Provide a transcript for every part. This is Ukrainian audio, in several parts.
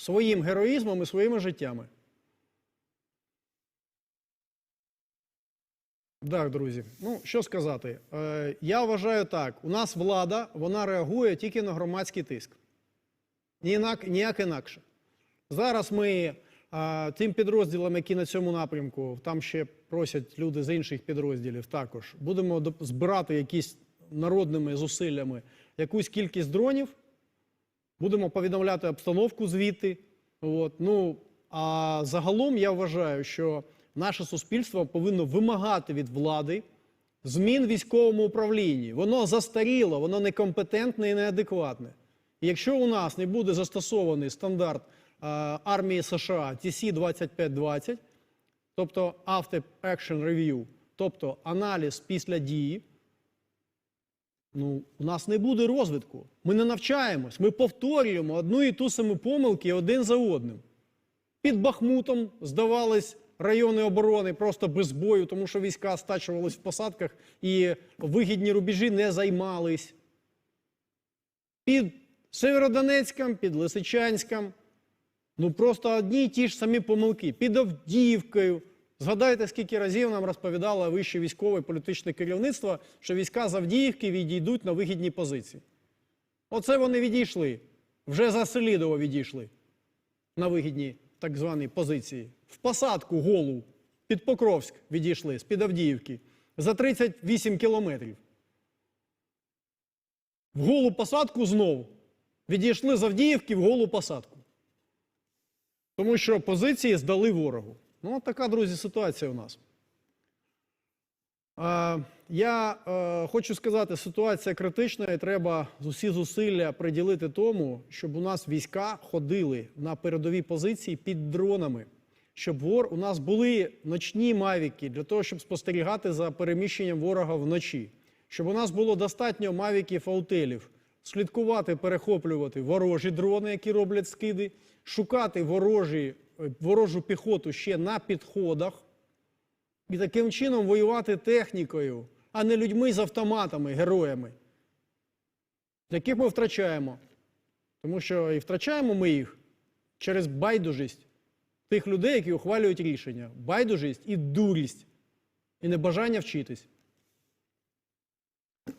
своїм героїзмом і своїми життями. Так, друзі, ну що сказати. Е, я вважаю так: у нас влада вона реагує тільки на громадський тиск. Ніяк, ніяк інакше. Зараз ми а, тим підрозділам, які на цьому напрямку, там ще просять люди з інших підрозділів також, будемо збирати якісь народними зусиллями якусь кількість дронів, будемо повідомляти обстановку звідти. От. Ну, а загалом я вважаю, що наше суспільство повинно вимагати від влади змін в військовому управлінні. Воно застаріло, воно некомпетентне і неадекватне. Якщо у нас не буде застосований стандарт е, армії США TC-2520, тобто After Action Review, тобто аналіз після дії, ну, у нас не буде розвитку. Ми не навчаємось, ми повторюємо одну і ту саму помилки один за одним. Під Бахмутом здавались райони оборони просто без бою, тому що війська стачувались в посадках і вигідні рубежі не займались. Під Северодонецьком, під Лисичанськом. Ну просто одні й ті ж самі помилки. Під Авдіївкою. Згадайте, скільки разів нам розповідало вище військове політичне керівництво, що війська з Авдіївки відійдуть на вигідні позиції. Оце вони відійшли. Вже за Селідово відійшли на вигідні так звані позиції. В посадку голу під Покровськ відійшли з-під Авдіївки за 38 кілометрів. В голу посадку знову. Відійшли з Авдіївки в голу посадку. Тому що позиції здали ворогу. Ну, от така, друзі, ситуація у нас. Я е, хочу сказати, ситуація критична, і треба усі зусилля приділити тому, щоб у нас війська ходили на передові позиції під дронами, щоб вор у нас були ночні мавіки для того, щоб спостерігати за переміщенням ворога вночі, щоб у нас було достатньо мавіків аутелів, слідкувати, перехоплювати ворожі дрони, які роблять скиди, шукати ворожі, ворожу піхоту ще на підходах і таким чином воювати технікою, а не людьми з автоматами, героями, яких ми втрачаємо. Тому що і втрачаємо ми їх через байдужість тих людей, які ухвалюють рішення. Байдужість і дурість, і небажання вчитись.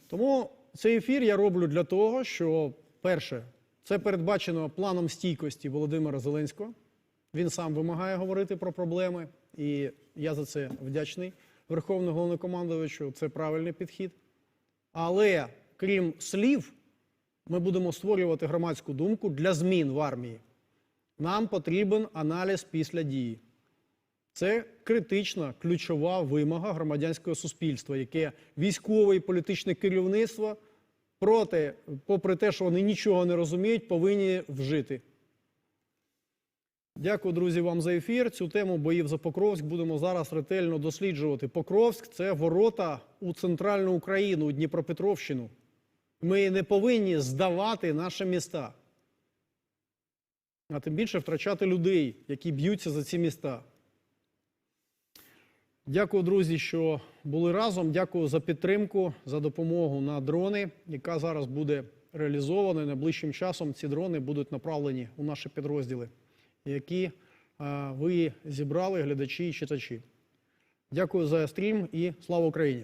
Тому цей ефір я роблю для того, що, перше, це передбачено планом стійкості Володимира Зеленського. Він сам вимагає говорити про проблеми, і я за це вдячний Верховному головнокомандувачу. Це правильний підхід. Але крім слів, ми будемо створювати громадську думку для змін в армії. Нам потрібен аналіз після дії. Це критична ключова вимога громадянського суспільства, яке військове і політичне керівництво проти, попри те, що вони нічого не розуміють, повинні вжити. Дякую, друзі, вам за ефір. Цю тему боїв за Покровськ будемо зараз ретельно досліджувати. Покровськ це ворота у центральну Україну, у Дніпропетровщину. Ми не повинні здавати наші міста, а тим більше втрачати людей, які б'ються за ці міста. Дякую, друзі, що були разом. Дякую за підтримку, за допомогу на дрони, яка зараз буде реалізована. Найближчим часом ці дрони будуть направлені у наші підрозділи, які е, ви зібрали, глядачі і читачі. Дякую за стрім і слава Україні!